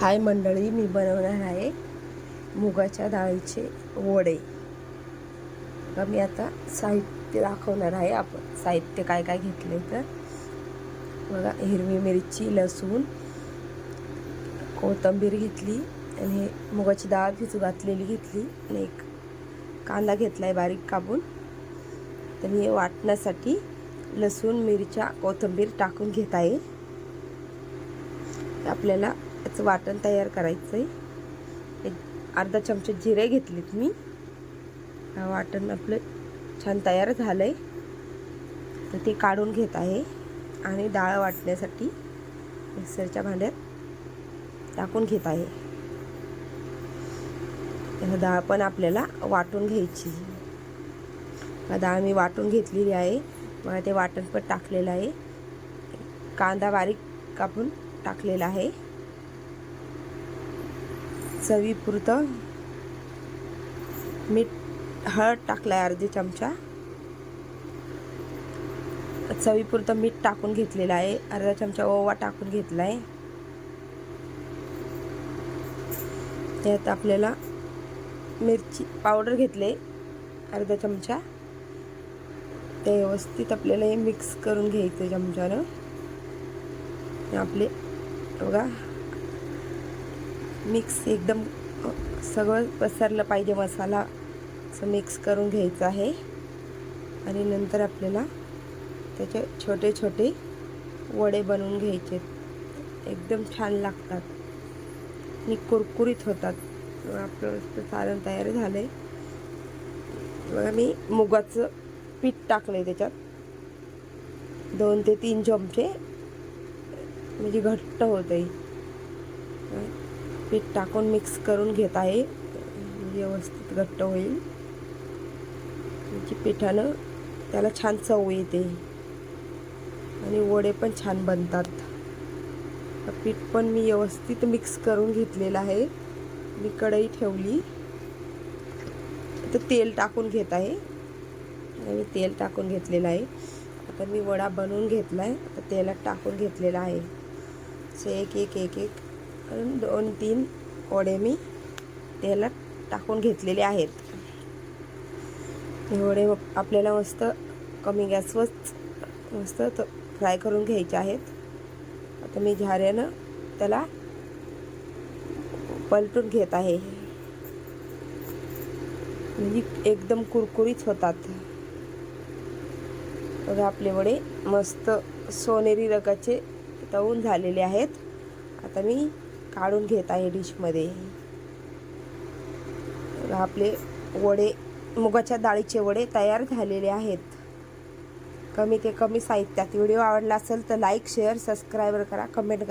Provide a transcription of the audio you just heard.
हाय मंडळी मी बनवणार आहे मुगाच्या डाळीचे वडे. तर मी आता साहित्य दाखवणार आहे. आपण साहित्य काय काय घेतले तर. बघा हिरवी मिरची लसूण कोथिंबीर घेतली आणि हे मुगाची डाळ भिजू घातलेली घेतली आणि एक कांदा घेतला आहे बारीक कापून. तर मी हे वाटण्यासाठी लसूण मिरच्या कोथिंबीर टाकून घेत आहे. आपल्याला याचं वाटण तयार करायचं आहे एक अर्धा चमचे जिरे घेतलेत मी. हा वाटण आपलं छान तयार झालं आहे तर ते काढून घेत आहे. आणि डाळ वाटण्यासाठी मिक्सरच्या भांड्यात टाकून घेत आहे. डाळ पण आपल्याला वाटून घ्यायची. डाळ मी वाटून घेतलेली आहे. मला ते वाटण पण टाकलेलं आहे. कांदा बारीक कापून टाकलेला आहे. चवीपुरतं मीठ हळद टाकलाय अर्धी चमचा. चवीपुरतं मीठ टाकून घेतलेलं आहे. अर्धा चमचा ओवा टाकून घेतला आहे त्यात आपल्याला मिरची पावडर घेतले अर्धा चमचा. ते व्यवस्थित आपल्याला हे मिक्स करून घ्यायचं चमच्यानं. आपले बघा मिक्स एकदम सगळं पसरलं पाहिजे मसाला. असं मिक्स करून घ्यायचं आहे. आणि नंतर आपल्याला त्याचे छोटे छोटे वडे बनवून घ्यायचे. एकदम छान लागतात. आणि कुरकुरीत होतात. आपलं सारण तयार झालं आहे बघा मी मुगाचं पीठ टाकलं आहे त्याच्यात. दोन ते तीन चमचे. म्हणजे घट्ट होत आहे पीठ टाकून मिक्स करून घेत आहे. व्यवस्थित घट्ट होईल. म्हणजे पिठानं त्याला छान चव येते. आणि वडे पण छान बनतात. पीठ पण मी व्यवस्थित मिक्स करून घेतलेलं आहे. मी कढई ठेवली. तर तेल टाकून घेत आहे. मी तेल टाकून घेतलेलं आहे. आता मी वडा बनवून घेतला आहे आता तेलात टाकून घेतलेला आहे. असं एक एक एक कारण दोन तीन वडे मी तेलात टाकून घेतलेले आहेत. एवढे वडे आपल्याला मस्त कमी गॅसवरच मस्त फ्राय करून घ्यायचे आहेत. आता मी झाऱ्यानं त्याला पलटून घेत आहे. म्हणजे एकदम कुरकुरीत होतात. बघा आपले वडे मस्त सोनेरी रंगाचे तळून झालेले आहेत. आता मी काढून घेत आहे डिशमध्ये. आपले वडे मुगाच्या डाळीचे वडे तयार झालेले आहेत. कमी ते कमी साहित्यात. व्हिडिओ आवडला असेल तर लाईक शेअर सबस्क्राईबर करा. कमेंट करा.